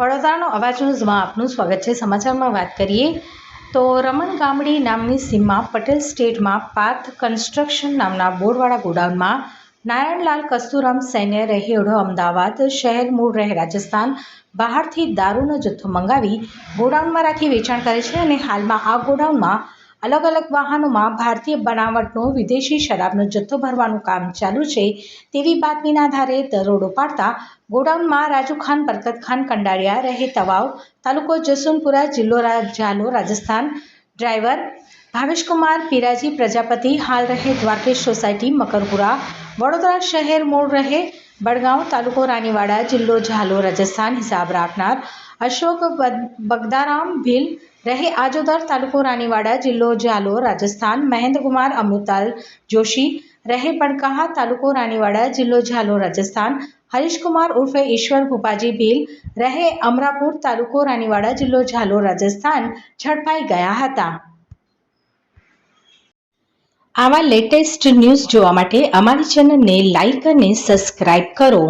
વડોદરાનો અવાજ ન્યૂઝમાં આપનું સ્વાગત છે. સમાચારમાં વાત કરીએ તો રમણ ગામડી નામની સીમમાં પટેલ સ્ટેટમાં પાથ કન્સ્ટ્રક્શન નામના બોર્ડવાળા ગોડાઉનમાં નારાયણલાલ કસ્તુરામ સૈન્ય રહેડો અમદાવાદ શહેર મૂળ રહે રાજસ્થાન બહારથી દારૂનો જથ્થો મંગાવી ગોડાઉનમાં રાખી વેચાણ કરે છે અને હાલમાં આ ગોડાઉનમાં અલગ અલગ વાહનોમાં ભારતીય બનાવટનો વિદેશી શરાબનો જથ્થો ભરવાનું કામ ચાલુ છે તેવી બાતમીના આધારે દરોડો પાડતા ગોડાઉનમાં રાજુખાન બરકતખાન કંડારિયા રહે તવાવ, તાલુકો જસુનપુરા, જિલ્લો ઝાલો, રાજસ્થાન, ડ્રાઈવર ભાવેશકુમાર, પીરાજી, પ્રજાપતિ, હાલ રહે દ્વારકેશ સોસાયટી, મકરપુરા, વડોદરા શહેર મૂળ રહે, બડગાંવ, તાલુકો રાનીવાડા જિલ્લો ઝાલો, રાજસ્થાન, હિસાબ રાખનાર અશોક બગદારામ, ભીલ રહે આજોદર તાલુકો રાનીવાડા જિલ્લો ઝાલો રાજસ્થાન, મહેન્દ્રકુમાર અમૃતાલ જોશી રહે પડકાહા તાલુકો રાનીવાડા જિલ્લો ઝાલો રાજસ્થાન. હરીશકુમાર ઉર્ફે ઈશ્વર ભૂપાજી ભીલ રહે અમરાપુર તાલુકો રાનીવાડા જિલ્લો ઝાલો રાજસ્થાન. ઝડપાઈ ગયા હતા. આવા લેટેસ્ટ ન્યૂઝ જોવા માટે અમારી ચેનલને લાઈક અને સબસ્ક્રાઈબ કરો.